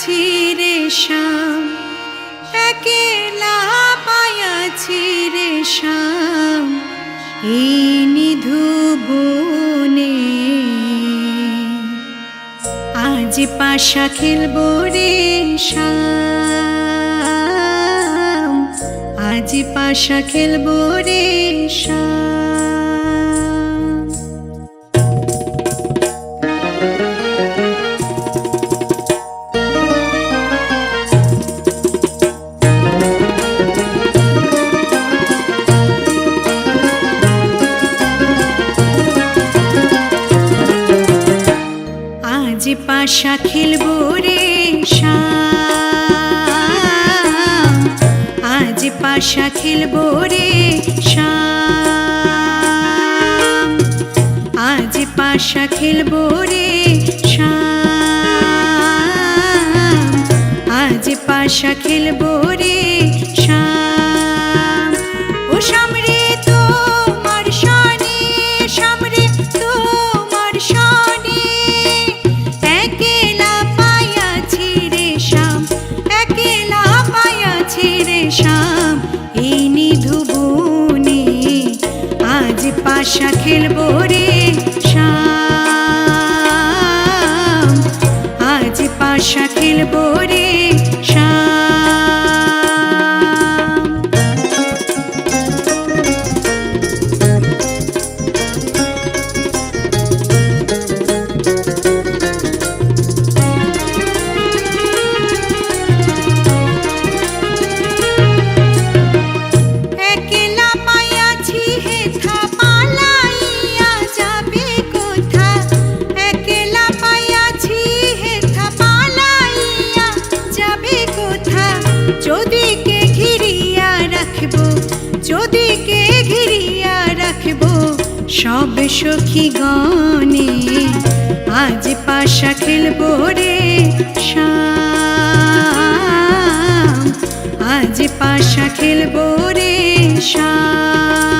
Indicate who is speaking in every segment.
Speaker 1: পায়াছি রে শাম একেলা পায়াছি রে শাম এই নিধুবনে আজ পাশা খেলব রে শাম আজ পাশা খেলব রে শাম আজ খেলব রে আজ পাশা খেলব রে আজ পাশা খেলব রে আজ পাশা খেলব রে পাশা খেলব রে শাম আজ পাশা খেলব রে সব সখী গানে আজ পাশা খেলব রে আজ পাশা খেলব রে শাম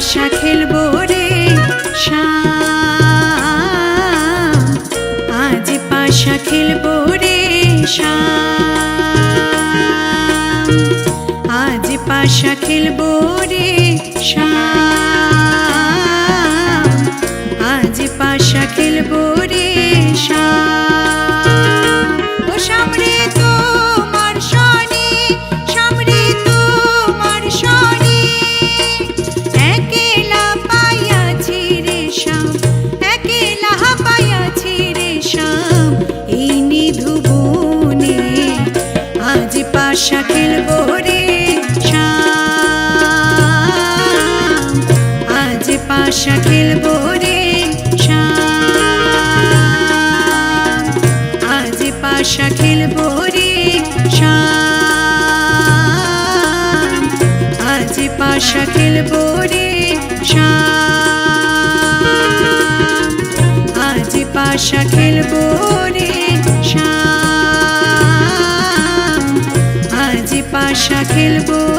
Speaker 1: আজ পাশা খেলব রে শাম আজ পাশা খেলব রে শাম আজ পাশা খেলব রে আজ পাশা খেলব তামাশা খেলব রে শাম। আজ পাশা খেলব রে শাম। আজ পাশা খেলব রে শাম। আজ পাশা খেলব রে শাম। আজ পাশা খেলব